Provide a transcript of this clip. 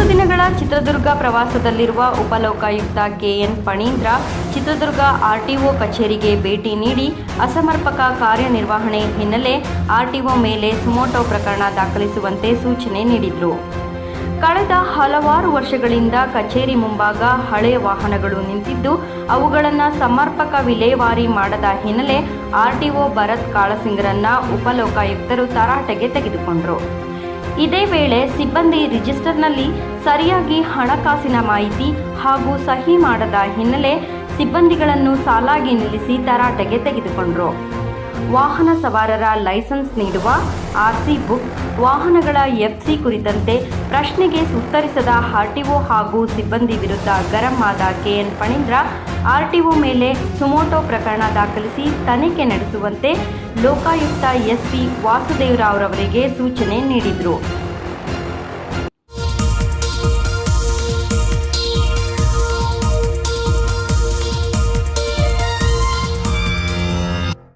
ಚಿತ್ರದುರ್ಗ ಪ್ರವಾಸದಲ್ಲಿರುವ ಉಪಲೋಕಾಯುಕ್ತ KN Phanindra Chitradurga RTO ಕಚೇರಿಗೆ ಭೇಟಿ ನೀಡಿ ಅಸಮರ್ಪಕ ಕಾರ್ಯನಿರ್ವಹಣೆ ಹಿನ್ನೆಲೆ ಆರ್ಟಿಒ ಮೇಲೆ ಸುಮೋಟೋ ಪ್ರಕರಣ ದಾಖಲಿಸುವಂತೆ ಸೂಚನೆ ನೀಡಿದರು. ಕಳೆದ ಹಲವಾರು ವರ್ಷಗಳಿಂದ ಕಚೇರಿ ಮುಂಭಾಗ ಹಳೆಯ ವಾಹನಗಳು ನಿಂತಿದ್ದು, ಅವುಗಳನ್ನು ಸಮರ್ಪಕ ವಿಲೇವಾರಿ ಮಾಡದ ಹಿನ್ನೆಲೆ ಆರ್ಟಿಒ ಭರತ್ ಕಾಳಸಿಂಗರನ್ನ ಉಪಲೋಕಾಯುಕ್ತರು ತರಾಟೆಗೆ ತೆಗೆದುಕೊಂಡರು. ಇದೇ ವೇಳೆ ಸಿಬ್ಬಂದಿ ರಿಜಿಸ್ಟರ್ನಲ್ಲಿ ಸರಿಯಾಗಿ ಹಣಕಾಸಿನ ಮಾಹಿತಿ ಹಾಗೂ ಸಹಿ ಮಾಡದ ಹಿನ್ನೆಲೆ ಸಿಬ್ಬಂದಿಗಳನ್ನು ಸಾಲಾಗಿ ನಿಲ್ಲಿಸಿ ತರಾಟೆಗೆ ತೆಗೆದುಕೊಂಡರು. ವಾಹನ ಸವಾರರ ಲೈಸೆನ್ಸ್ ನೀಡುವ ಆರ್ಸಿ ಬುಕ್, ವಾಹನಗಳ ಎಫ್ಸಿ ಕುರಿತಂತೆ ಪ್ರಶ್ನೆಗೆ ಉತ್ತರಿಸದ ಆರ್ಟಿಒ ಹಾಗೂ ಸಿಬ್ಬಂದಿ ವಿರುದ್ಧ ಗರಂ ಆದ ಕೆಎನ್ ಫಣೀಂದ್ರ ಆರ್ಟಿಒ ಮೇಲೆ ಸುಮೋಟೋ ಪ್ರಕರಣ ದಾಖಲಿಸಿ ತನಿಖೆ ನಡೆಸುವಂತೆ ಲೋಕಾಯುಕ್ತ ಎಸ್ಪಿ ವಾಸುದೇವರಾವ್ರವರಿಗೆ ಸೂಚನೆ ನೀಡಿದರು.